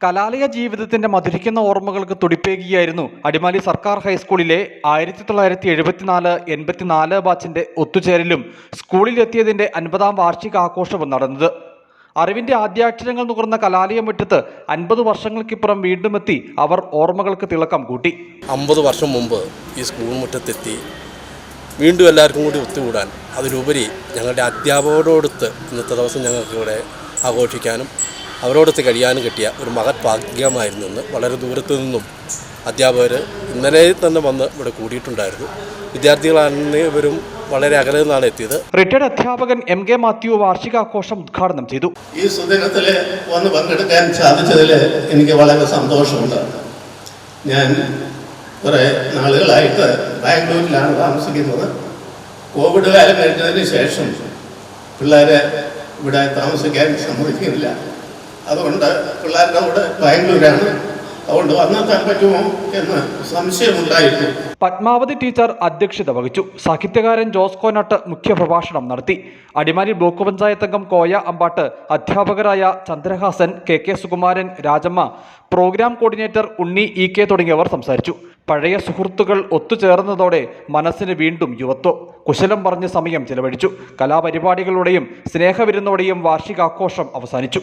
കലാലയ ജീവിതത്തിന്റെ മധുരിക്കുന്ന ഓർമ്മകൾക്ക് തുടിപ്പേകിയായിരുന്നു അടിമാലി സർക്കാർ ഹൈസ്കൂളിലെ ആയിരത്തി തൊള്ളായിരത്തി എഴുപത്തിനാല് എൺപത്തിനാല് ബാച്ചിന്റെ ഒത്തുചേരലും സ്കൂളിലെത്തിയതിന്റെ അൻപതാം വാർഷികാഘോഷവും നടന്നത്. അറിവിന്റെ ആദ്യാക്ഷരങ്ങൾ നുകർന്ന കലാലയം മുറ്റത്ത് അൻപത് വർഷങ്ങൾക്കിപ്പുറം വീണ്ടും എത്തി അവർ ഓർമ്മകൾക്ക് തിളക്കം കൂട്ടി. അമ്പത് വർഷം മുമ്പ് ഈ സ്കൂൾ മുറ്റത്തെത്തി. വീണ്ടും എല്ലാവർക്കും കൂടി ഒത്തുകൂടാൻ അതിലുപരി ഞങ്ങളുടെ അധ്യാപകരോടൊത്ത് ഇന്നത്തെ ദിവസം ഞങ്ങൾക്ക് ഇവിടെ ആഘോഷിക്കാനും അവരോടൊത്ത് കഴിയാനും കിട്ടിയ ഒരു മഹത് ഭാഗ്യമായിരുന്നു എന്ന് വളരെ ദൂരത്തു നിന്നും അധ്യാപകർ ഇന്നലെ തന്നെ വന്ന് ഇവിടെ കൂടിയിട്ടുണ്ടായിരുന്നു. വിദ്യാർത്ഥികളാണ് ഇവരും വളരെ അകലെ നിന്നാണ് എത്തിയത്. റിട്ടയർഡ് അധ്യാപകൻ എം കെ മാത്യു വാർഷികാഘോഷം ഉദ്ഘാടനം ചെയ്തു. ഈ സുദിനത്തിൽ വന്ന് പങ്കെടുക്കാൻ സാധിച്ചതിൽ എനിക്ക് വളരെ സന്തോഷമുണ്ട്. ഞാൻ കുറേ നാളുകളായിട്ട് ബാംഗ്ലൂരിലാണ് താമസിക്കുന്നത്. കോവിഡ് കാലം കഴിഞ്ഞതിന് ശേഷം പിള്ളേരെ ഇവിടെ താമസിക്കാൻ സമ്മതിക്കുന്നില്ല അതുകൊണ്ട് പിള്ളേരുടെ കൂടെ ബാംഗ്ലൂരാണ്. അതുകൊണ്ട് വന്നെത്താൻ പറ്റുമോ എന്ന് സംശയമുണ്ടായിരുന്നു. പത്മാവതി ടീച്ചർ അധ്യക്ഷത വഹിച്ചു. സാഹിത്യകാരൻ ജോസ് കോനട്ട് മുഖ്യപ്രഭാഷണം നടത്തി. അടിമാലി ബ്ലോക്ക് പഞ്ചായത്ത് അംഗം കോയ അമ്പാട്ട് അധ്യാപകരായ Chandrahasan K K Sukumaran Rajamma programme coordinator Unni E K തുടങ്ങിയവർ സംസാരിച്ചു. പഴയ സുഹൃത്തുക്കൾ ഒത്തുചേർന്നതോടെ മനസ്സിന് വീണ്ടും യുവത്വം. കുശലം പറഞ്ഞ് സമയം ചെലവഴിച്ചു. കലാപരിപാടികളുടെയും സ്നേഹവിരുന്നോടെയും വാർഷികാഘോഷം അവസാനിച്ചു.